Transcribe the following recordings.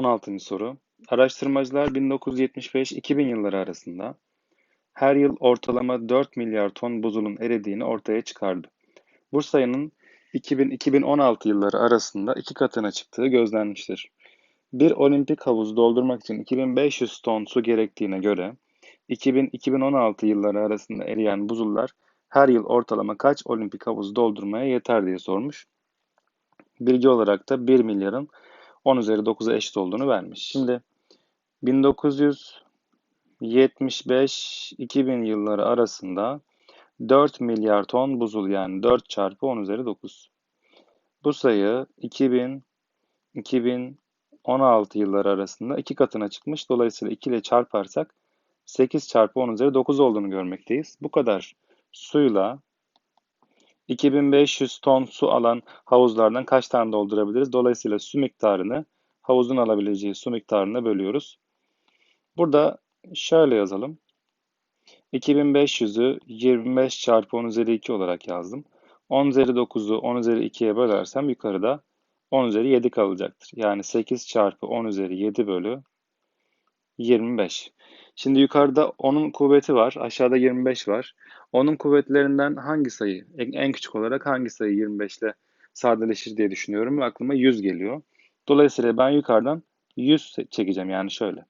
16. soru. Araştırmacılar 1975-2000 yılları arasında her yıl ortalama 4 milyar ton buzulun eridiğini ortaya çıkardı. Bu sayının 2000-2016 yılları arasında iki katına çıktığı gözlenmiştir. Bir olimpik havuz doldurmak için 2500 ton su gerektiğine göre 2000-2016 yılları arasında eriyen buzullar her yıl ortalama kaç olimpik havuz doldurmaya yeter diye sormuş. Bilgi olarak da 1 milyarın 10 üzeri 9'a eşit olduğunu vermiş. Şimdi 1975-2000 yılları arasında 4 milyar ton buzul yani 4 çarpı 10 üzeri 9. Bu sayı 2000 2016 yılları arasında iki katına çıkmış. Dolayısıyla 2 ile çarparsak 8 çarpı 10 üzeri 9 olduğunu görmekteyiz. Bu kadar suyla 2500 ton su alan havuzlardan kaç tane doldurabiliriz? Dolayısıyla su miktarını havuzun alabileceği su miktarına bölüyoruz. Burada şöyle yazalım. 2500'ü 25 çarpı 10 üzeri 2 olarak yazdım. 10 üzeri 9'u 10 üzeri 2'ye bölersem yukarıda 10 üzeri 7 kalacaktır. Yani 8 çarpı 10 üzeri 7 bölü 25. Şimdi yukarıda 10'un kuvveti var. Aşağıda 25 var. Onun kuvvetlerinden hangi sayı, en küçük olarak hangi sayı 25 ile sadeleşir diye düşünüyorum aklıma 100 geliyor. Dolayısıyla ben yukarıdan 100 çekeceğim yani şöyle.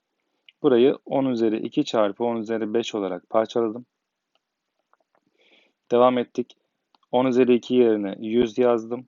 Burayı 10 üzeri 2 çarpı 10 üzeri 5 olarak parçaladım. Devam ettik. 10 üzeri 2 yerine 100 yazdım.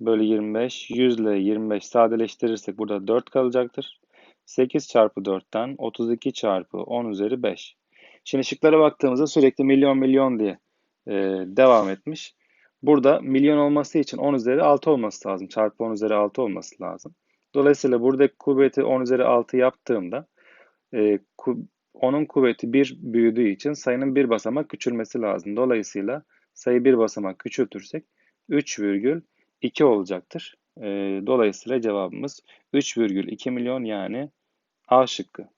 Bölü 25. 100 ile 25 sadeleştirirsek burada 4 kalacaktır. 8 çarpı 4'ten 32 çarpı 10 üzeri 5. Şimdi şıklara baktığımızda sürekli milyon milyon diye e, devam etmiş. Burada milyon olması için 10 üzeri 6 olması lazım. Çarpı 10 üzeri 6 olması lazım. Dolayısıyla buradaki kuvveti 10 üzeri 6 yaptığımda e, ku, onun kuvveti 1 büyüdüğü için sayının bir basamak küçülmesi lazım. Dolayısıyla sayı bir basamak küçültürsek 3,2 olacaktır. E, dolayısıyla cevabımız 3,2 milyon yani A şıkkı.